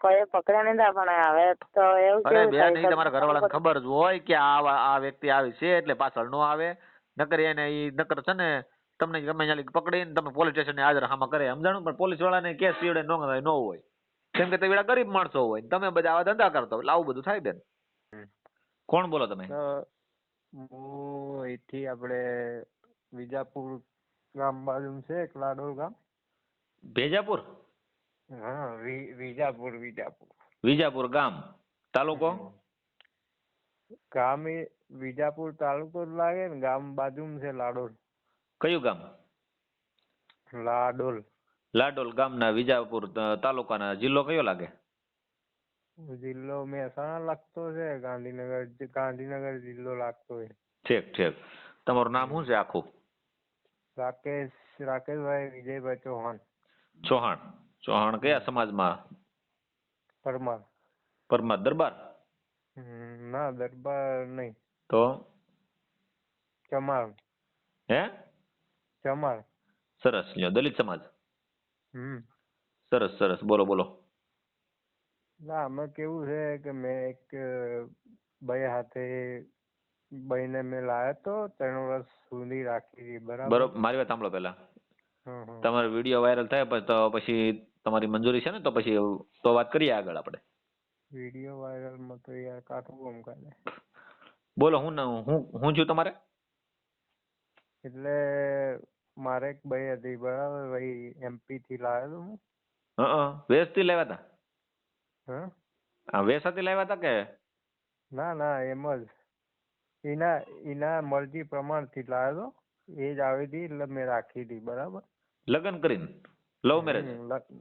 કોઈ પકડ્યા નતા પણ હવે તો એવું અરે બેન થાય તમારા ઘરવાળાને ખબર જ હોય કે આ આ વ્યક્તિ આવી છે એટલે પાછળ નો આવે. નકર એને ઈ નકર છે ને તમને ગમે ત્યાંથી પકડીને તમે પોલીસ સ્ટેશને હાજર હામાં કરે. સમજાણું પણ પોલીસ વાળાને કેસ પીવડે નો ન હોય. કેમ કે તે વેળા ગરીબ માણસો હોય તમે બધા આવા ધંધા કરતો એટલે આવું બધું થાય બેન. કોણ બોલો તમે? હું અહીંથી આપણે વિજાપુર ગામ બાજુ છે એક લાડોલ ગામ. ભેજાપુર? હા વિજાપુર વિજાપુર. વિજાપુર ગામ. તાલુકો? ગામ એ વિજાપુર તાલુકો જ લાગે ને ગામ બાજુમાં છે લાડોલ. કયું ગામ? લાડોલ. લાડોલ ગામના વિજાપુર તાલુકાના જિલ્લો કયો લાગે? જિલ્લો મહેસાણા લાગતો છે ગાંધીનગર ગાંધીનગર જિલ્લો લાગતો છે. ઠીક ઠીક. તમારું નામ શું છે આખું? રાકેશ રાકેશભાઈ વિજયભાઈ ચૌહાણ. ચૌહાણ. ચૌહાણ કયા સમાજમાં? પરમાર. પરમાર દરબાર? ના દરબાર નહીં. તો? ચમાર હે? ચમાર સરસ લ્યો દલિત સમાજ. હમ. સરસ સરસ બોલો બોલો. ના આમાં કેવું છે કે મેં એક ભાઈ હાથે ભાઈને મેં લાવ્યો તો ત્રણ વર્ષ સુધી રાખી બરાબર? બરોબર મારી વાત સાંભળો પહેલા. હં. તમારો વીડિયો વાયરલ થાય તો પછી તમારી મંજૂરી છે ને તો પછી તો વાત કરીએ આગળ આપણે. વીડિયો વાયરલમાં તો યાર કાઠું ગમ કરે બોલો હું હું હું છું તમારે? એટલે મારે એક ભાઈ હતી બરાબર ભાઈ એમપી થી લાવ્યો તો હું વેસથી લાવ્યા હતા હ? આ વેસાથી લાવ્યા હતા કે? ના ના એમ જ. એના એના મરજી પ્રમાણથી લાવ્યો તો એ જ આવી હતી એટલે મેં રાખી હતી બરાબર. લગ્ન કરીને? લવ મેરેજ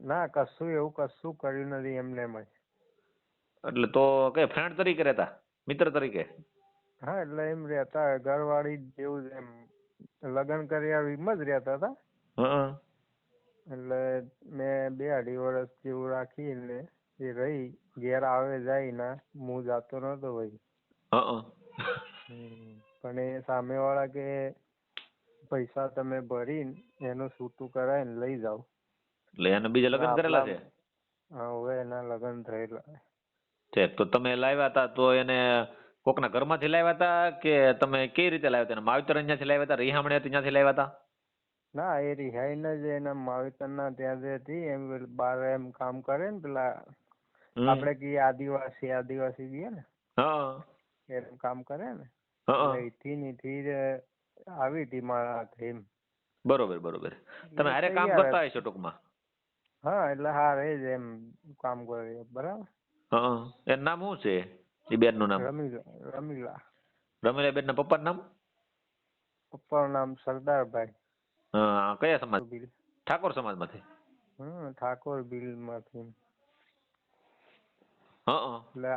ના કશું એવું કશું કર્યું નથી એમને એમ જ. એટલે તો કે ફ્રેન્ડ તરીકે રહેતા? મિત્ર તરીકે? હા એટલે એમ રહેતા ઘરવાળી જેવું જ એમ. લગ્ન કર્યા એમ જ રહેતા હતા. એટલે મેં બે અઢી વર્ષ જેવું રાખીને એ રહી. ઘેર આવે જાય ના હું જાતો નતો ભાઈ. પણ એ સામે વાળા કે પૈસા તમે ભરી એનું છૂટું કરાવીને લઈ જાઓ. એટલે એને બીજા લગ્ન કરેલા છે? હા હવે એના લગ્ન થયેલા. છે તો તમે લાવ્યા હતા તો એને કોકના ઘરમાંથી લાવ્યા હતા કે તમે કઈ રીતે લાવ્યા હતા? માવતર અહીંયાથી લાવ્યા હતા? રિહામણે હતી ત્યાંથી લાવ્યા હતા? ના એ રિહાઈને જ એના માવતરના ત્યાં જે હતી એમ બાર એમ કામ કરે ને પેલા. આપણે કહીએ આદિવાસી આદિવાસી કહીએ ને હા. એમ કામ કરે ને ઈથી જ આવી હતી મારા હાથે એમ. બરોબર બરોબર. તમે હારે કામ કરતા હશો ટૂંકમાં? હા એટલે હારે જ એમ કામ કરે બરાબર? હા એનું નામ શું છે? એ બેનનું નામ? રમીલા રમીલા. રમીલા બેનના પપ્પાનું નામ? પપ્પાનું નામ સરદારભાઈ. હા કયા સમાજ? ઠાકોર સમાજમાંથી? હમ ઠાકોર બિલમાંથી હા. એટલે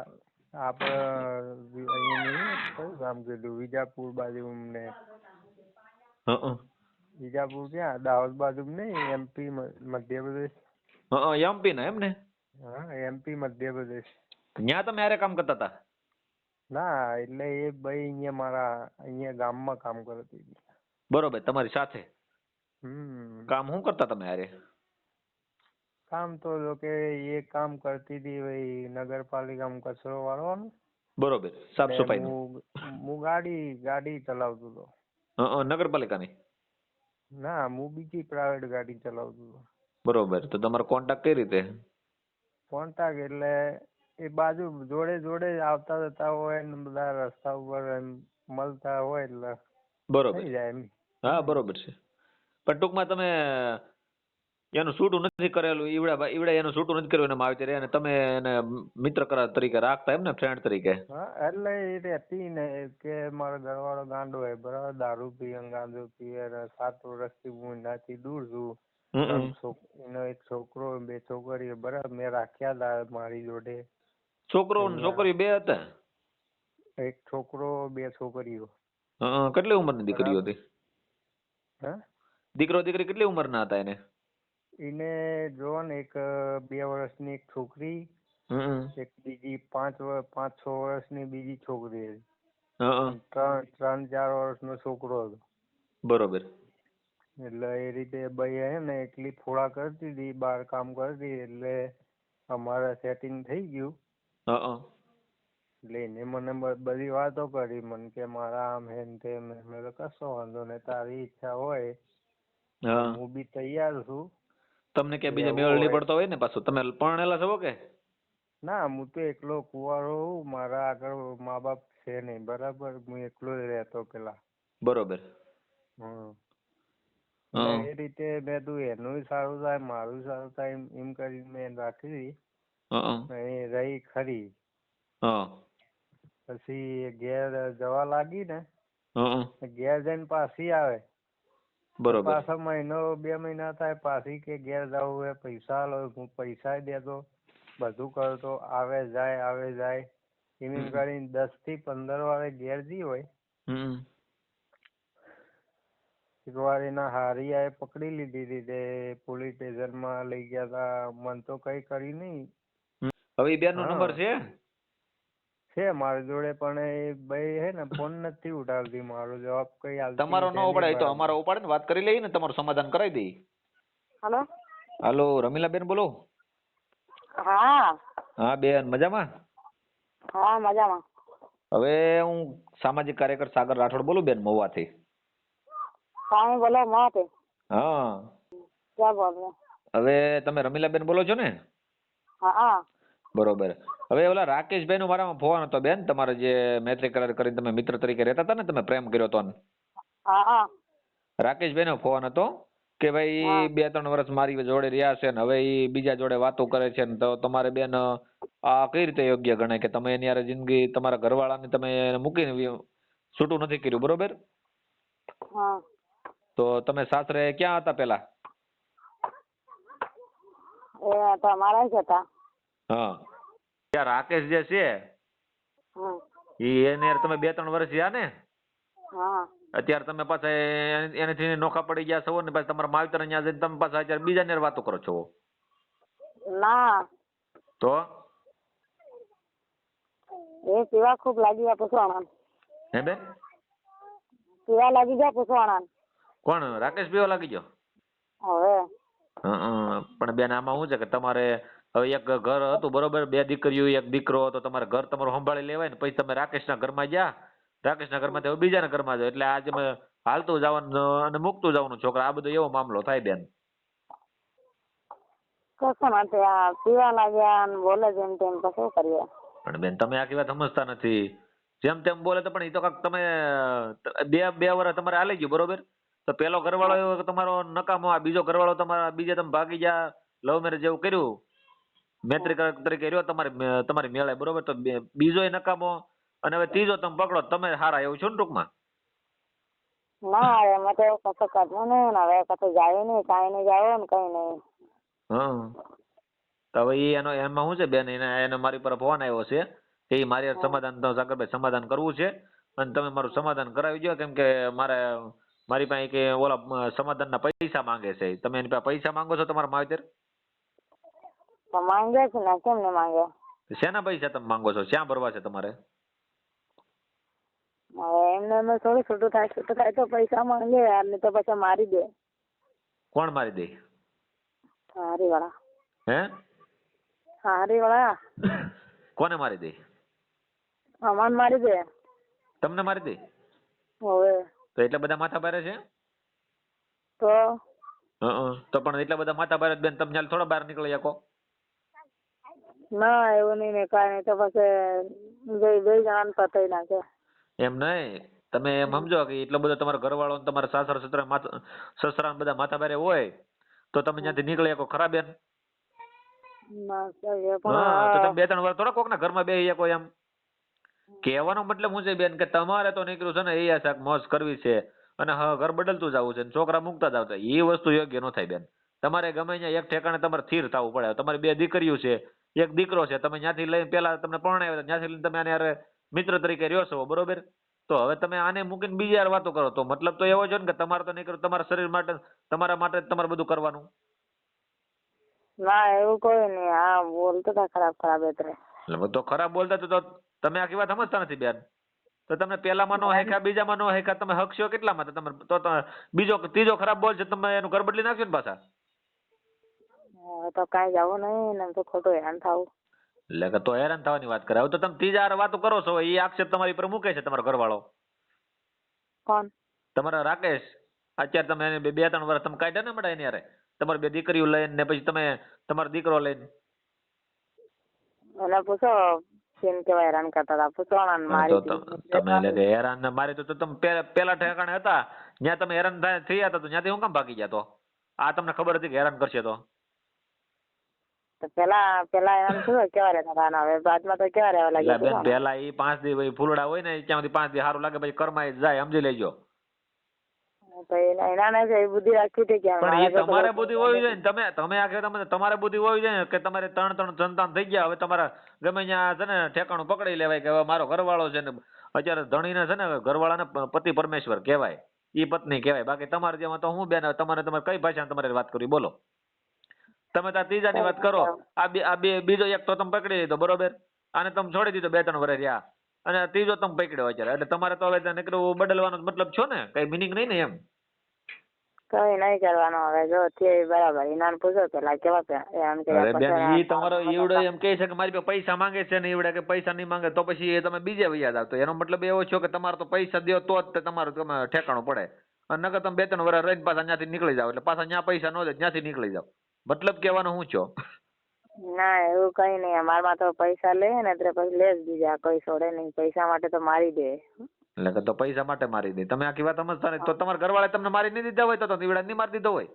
આપણે અહીંયા કયું ગામ કીધું વિજાપુર બાજુ ને હા વિજાપુર ક્યાં? દાહોદ બાજુ નહીં એમપી મધ્યપ્રદેશ. હા એમપી ના એમ ને હા એમપી મધ્યપ્રદેશ ત્યાં તમે હારે કામ કરતા હતા ના એટલે એ ભાઈ અહીંયા મારા અહીંયા ગામમાં કામ કરતી હતી બરોબર તમારી સાથે હમ કામ શું કરતા તમે હારે કામ તો જો કે એ કામ કરતી હતી ભાઈ નગરપાલિકામાં કચરો વાળવાનો બરોબર સાફ ને સફાઈ હું હું ગાડી ગાડી ચલાવતો હતો હા નગરપાલિકાની ના હું બીજી પ્રાઇવેટ ગાડી ચલાવતો હતો બરોબર. તો તમારો કોન્ટેક્ટ કઈ રીતે? કોન્ટ્રાક્ટ એટલે એ બાજુ જોડે જોડે જ આવતા જતા હોય ને બધા રસ્તા ઉપર એમ મળતા હોય એટલે બરોબર. થઈ જાય એમ. હા બરોબર છે. પણ ટૂંકમાં તમે એનું છૂટું નથી કરેલું ઈવડા ઈવડા એનું છૂટું નથી કર્યું એના માવતરે અને તમે એને મિત્ર કરા તરીકે રાખતા એમ ને ફ્રેન્ડ તરીકે? હા એટલે એ રહેતી ને કે મારો ઘરવાળો ગાંડો હોય બરાબર? દારૂ પીએ ગાંજો પીએ સાત વર્ષથી હું એનાથી દૂર છું. એનો એક છોકરો બે છોકરીઓ બરાબર મેં રાખ્યા હતા મારી જોડે. છોકરો ને છોકરી બે હતા? એક છોકરો બે છોકરીઓ. હં, કેટલી ઉંમરની દીકરીઓ હતી? હે? દીકરો દીકરી કેટલી ઉંમરના હતા એને? એને જોવા ને એક બે વર્ષની એક છોકરી. એક બીજી પાંચ પાંચ છ વર્ષની બીજી છોકરી. હતી. ત્રણ ત્રણ ચાર વર્ષનો છોકરો હતો. બરોબર. એટલે એ રીતે બઈ હે ને એકલી ફોડા કરતી હતી બહાર કામ કરતી એટલે અમારે સેટિંગ થઈ ગયું. હં એટલે એને મને બ- બધી વાતો કરી મને કે મારા આમ હે ને તેમ હે. મેં કીધું કશો વાંધો નહીં તારી ઈચ્છા હોય હા. હું બી તૈયાર છું. તમને કે બીજા મેળ નહીં. પડતો હોય ને પાછું? તમે પરણેલા છો કે? ના હું તો એકલો કુંવારો હું મારા આગળ મા બાપ છે નહીં બરાબર? હું એકલો જ રહેતો પેલા. બરોબર. હમ. એ રીતે મેં તું એનું સારું થાય મારું સારું થાય એમ કરી કરીને મેં રાખી હં રહી ખરી. પછી ઘેર જવા લાગી ને ઘેર જઈને પાછી આવે. બરોબર. પાછો મહિનો બે મહિના થાય પાછી કે ઘેર જવું હે પૈસા લો હું પૈસા દેતો બધું કરતો આવે જાય આવે જાય. એમ એમ કરીને દસથી પંદર વારે ઘેર જી હોય. એક વાર પકડી લીધી હતી. તે પોલીસ સ્ટેશનમાં લઈ ગયા તા. મને તો કઈ કરી નહીં. હવે બે બેન નો નંબર છે? છે મારી જોડે પણ એ ભાઈ હે ને ફોન નથી ઉઠાવતી. મારો જવાબ કઈ આવતો તમારો ન છે નહીં ઉપાડે એ તો અમારો ઉપાડે ને વાત કરી લઈએ ને તમારું સમાધાન કરાવી દઈએ. હલો? હાલો રમીલાબેન બોલો. હા. હા બેન મજામાં? હા મજામાં. હવે હું સામાજિક કાર્યકર સાગર રાઠોડ બોલું બેન મહુવાથી. કાંઈ બોલો માટે. હા. ક્યાં બોલ હવે તમે રમીલાબેન બોલો છો ને? હા હા. બરોબર. હવે ઓલા રાકેશભાઈ નો મારામાં ફોન હતો બેન તમારે જે મૈત્રી કરાર કરીને તમે મિત્ર તરીકે રહેતા હતા ને તમે પ્રેમ કર્યો હતો હા હા. રાકેશભાઈ નો ફોન હતો કે ભાઈ બે ત્રણ વર્ષ મારી જોડે રહ્યા છે ને હવે એ બીજા જોડે વાતો કરે છે ને તો તમારે બેન આ કઈ રીતે યોગ્ય ગણાય કે તમે એની જિંદગી તમારા ઘરવાળાને તમે મૂકીને છૂટું નથી કર્યું બરોબર? હા. તો તમે સાસરે ક્યાં હતા પેલા એ તમારા જ હતા. હા. ત્યાં રાકેશ જે છે ઈ એને તમે બે ત્રણ વર્ષ રહ્યા ને? હા. અત્યારે તમે પાછા એનાથી નોખા પડી ગયા છો ને પાછા તમારા માવતર અહીંયા જઈને તમે પાછા અત્યારે બીજા ને વાતો કરો છો? ના. તો? એ પીવા ખૂબ લાગી ગયા પૂછવાના હે બેન? પીવા લાગી ગયા પૂછવાના કોણ? રાકેશ ભાઈ લાગી ગયો? હવે. પણ બેન આમાં શું છે કે તમારે હવે એક ઘર હતું બરોબર બે દીકરીઓ એક દીકરો હતો તમારે ઘર તમારું સંભાળી લેવાય ને પછી તમે રાકેશના ઘરમાં ગયા રાકેશના ઘરમાં હવે બીજાના ઘરમાં જાઓ. એટલે આજે મેં હાલતું જવાનું અને મૂકતું જવાનું છોકરા. આ બધો એવો મામલો થાય બેન. કશું નથી. આ પીવા લાગ્યા ને બોલે જેમ તેમ તો શું કરીએ? પણ બેન તમે આખી વાત સમજતા નથી. જેમ તેમ બોલે તો પણ એ તો કાંઈક તમે બે બે વર્ષ તમારે હાલી ગયું બરોબર? તો પેલો ઘરવાળો એવો તમારો નકામો આ બીજો ઘરવાળો તમારા બીજે તમે ભાગી ગયા લવ મેરેજ જેવું કર્યું? મૈત્રી તરીકે રહ્યો તમારી તમારી મેળે બરોબર? તો બીજો નકામો અને હવે ત્રીજો તમે પકડો તમે હારા એવું છું ને ટૂંકમાં? ના હવે મેં તો કશું કરવું નહીં ને હવે કશું જાય નહીં કાંઈ નહીં જાય ને કઈ નહીં. હં. તો હવે ઈ એનો એમાં શું છે બેન એને એને મારી પર ફોન આવ્યો છે. કે મારી સમાધાન તો સાગરભાઈ સમાધાન કરવું છે. અને તમે મારું સમાધાન કરાવી દો કેમ કે મારે મારી પાસે કે ઓલા સમાધાનના પૈસા માંગે છે. તમે એની પાસે પૈસા માંગો છો તમારા માવતર માંગે છે ને કેમ ને માંગે? શેના પૈસા તમે માંગો છો? શ્યાં ભરવા છે તમારે? એમને એમને થોડું છૂટું થાય છૂટું થાય તો પૈસા માંગે નહીં તો પછી મારી દે. કોણ મારી દે? હારી વાળા હે? હારી વાળા કોને મારી દે? અમાન મારી દે. તમને મારી દે? હવે તો એટલા બધા માથા ભારે છે? તો? તો પણ એટલા બધા માથા ભારે બેન તમે હાલ થોડા બહાર નીકળી શકો. ના એવું નહીં ને કાંઈ તો પછી બે બે જણાને પતાવી નાખે. એમ નહીં? તમે એમ સમજો કે એટલો બધો તમારો ઘરવાળો ને તમારા સાસર સસરા માથા સસરા બધા માથા ભારે હોય તો તમે ત્યાંથી નીકળી શકો. ખરા બેન? હા તો તમે બે ત્રણ વાર થોડા કોક ના ઘરમાં બેસી શકો એમ. કહેવાનો મતલબ શું છે બેન? કે તમારે તો નીકળ્યું છે ને એ આશાક મોજ કરવી છે. અને હા ઘર બદલતું જવું છે છોકરા મૂકતા જાવ એ વસ્તુ યોગ્ય ન થાય બેન. તમારે ગમે ત્યાં એક ઠેકાણે તમારે સ્થિર થવું પડે. તમારી બે દીકરીઓ છે એક દીકરો છે તમે ત્યાંથી લઈને પેલા તમને પરણાવ્યો ત્યાંથી લઈને તમે આને યાર મિત્ર તરીકે રહ્યો છો બરોબર? તો હવે તમે આને મૂકીને બીજી યાર વાતો કરો. તો મતલબ તો એવો છે ને કે તમારે તો નીકળ્યું તમારા શરીર માટે તમારા માટે તમારે બધું કરવાનું. ના એવું કોઈ નહીં. આ બોલતો હતા ખરાબ ખરાબ એટલે તો ખરાબ બોલતા તો- તો તમે આખી વાત સમજતા નથી બેન. તો તમે પેલામાં નો હેખા બીજામાં નો હેખા તમે હકશો કેટલામાં તો તમે તો બીજો ત્રીજો ખરાબ બોલ છે તમે એનું ઘર બદલી નાખશો ને પાછા? તો કાઈ જાવ નહીં ને તો ખોટું હેરાન થાવ એટલે કે તો હેરાન થવાની વાત કરે હવે તો તમે ત્રીજા હારે વાતો કરો છો એ આક્ષેપ તમારી પર મૂકે છે તમારો ઘરવાળો. કોણ? તમારા રાકેશ. અત્યારે તમે એને બે ત્રણ વર્ષ તમે કાઢ્યા ને મળે એની હારે? તમારી બે દીકરીઓ લઈને ને પછી તમે તમારો દીકરો લઈને? એને પૂછો કેમ કેવા હેરાન કરતા હતા. તો તમે એટલે કે હેરાન ને મારી તો તો તમે પેલા પેલા ઠેકાણે હતા. ત્યાં તમે હેરાન થયા હતા તો ત્યાંથી હું કામ ભાગી ગયા તો? આ તમને ખબર હતી કે હેરાન કરશે તો? પેલા પેલા એમ શું કેવા રહેતા હતા? હવે બાદમાં તો કેવા રહેવા લાગ્યા પેલા એ પાંચ દી ફૂલડા હોય ને ત્યાંથી પાંચ દી સારું લાગે પછી કરમાઈ જાય સમજી લેજો. તમારે બુદ્ધિ હોવી જોઈએ તમે તમે તમારે બુદ્ધિ હોવી જોઈએ કે તમારે ત્રણ ત્રણ સંતાન થઈ ગયા હવે તમારા ગમે ત્યાં છે ને ઠેકાણું પકડી લેવાય કે હવે મારો ઘરવાળો છે ને અત્યારે ધણીને છે ને ઘરવાળાને પતિ પરમેશ્વર કહેવાય. ઈ પત્ની કહેવાય. બાકી તમારે જેમાં તો હું બેન તમારે તમારે કઈ ભાષામાં તમારે વાત કરવી? બોલો. તમે ત્યાં ત્રીજા ત્રીજાની વાત કરો. આ બે આ બે બીજો એક તો તમે પકડી લીધો બરોબર? આને તમે છોડી દીધો બે ત્રણ વર્ષ રહ્યા. અને ત્રીજો તમે પકડ્યો અત્યારે. એટલે તમારે તો હવે નીકળવું બદલવાનો મતલબ છો ને? કઈ મિનિંગ નહીં ને એમ? કઈ નહીં કરવાનું હવે. જો તે બરાબર. એના પૂછો પેલા કેવા એમ કે અરે બેન ઈ તમારો ઈવડો એમ કહે છે કે મારી પાસે પૈસા માંગે છે ને એવડે કે પૈસા નહીં માંગે તો પછી એ તમે બીજે વૈયા જાવ તો એનો મતલબ એવો છે કે તમારે તો પૈસા દ્યો તો જ તમારું તમે ઠેકાણું પડે. અને નકર તમે બે ત્રણ વર્ષ રહીને પાછા ત્યાંથી નીકળી જાવ એટલે પાછા ત્યાં પૈસા ન દે ત્યાંથી નીકળી જાવ મતલબ કહેવાનો હું છો. ના એવું કઈ નહીં અમારમાં તો પૈસા લે ને એટલે પછી લે જ બીજા. કોઈ છોડે નહીં. પૈસા માટે તો મારી દે. એટલે કે તો પૈસા માટે મારી દે. તમે આખી વાત સમજતા નહીં. તો તમારા ઘરવાળા તમને મારી નહીં દીધા હોય તો તો નહીં મારી દીધો હોય.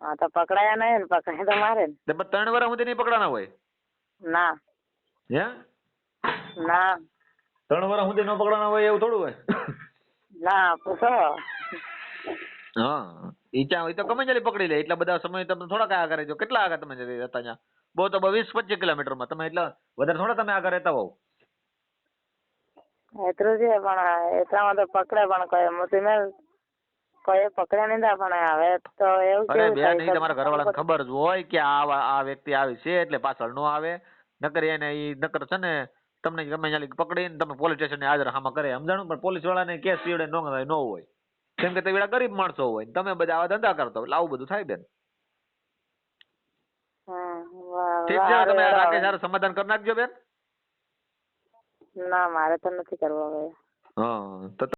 હા તો પકડાયા નહીં ને પકડાય તો મારે ને તે ત્રણ વર્ષ સુધી નહીં પકડાના હોય? ના. હે? ના. ત્રણ વર્ષ સુધી ન પકડાના હોય એવું થોડું હોય? ના પૂછો. હા. ઈ ચા ઈ તો ગમે ત્યારે પકડી લે. એટલા બધા સમય તમે થોડા કયા આગળ રહેજો કેટલા આગળ તમે જતા ત્યાં? બહુ તો વીસ પચીસ કિલોમીટરમાં. તમે એટલા વધારે થોડા તમે આગળ રહેતા હોવ. એટલું છે પણ એટલામાં તો પકડે પણ કોઈ. મોટી મેં કોઈ પકડે નહીં તા પણ હવે તો એવું અરે બેન થાય તમારા ઘરવાળાને ખબર જ હોય કે આ આ વ્યક્તિ આવી છે એટલે પાછળ નો આવે. નકર એને ઈ નકર છે ને તમને ગમે ત્યાં પકડીને તમે પોલીસ સ્ટેશન હાજર હામાં કરે. સમજાણું? પણ પોલીસ વાળાને કેસ પીવડે નો નો હોય. કેમ કે તે વેળા ગરીબ માણસો હોય તમે બધા આવા ધંધા કરતા હોય આવું બધું થાય બેન. ઠીક છે તમે રાકેશ હારે સમાધાન કરી નાખજો બેન. ના મારે તો નથી કરવા હવે. હા તો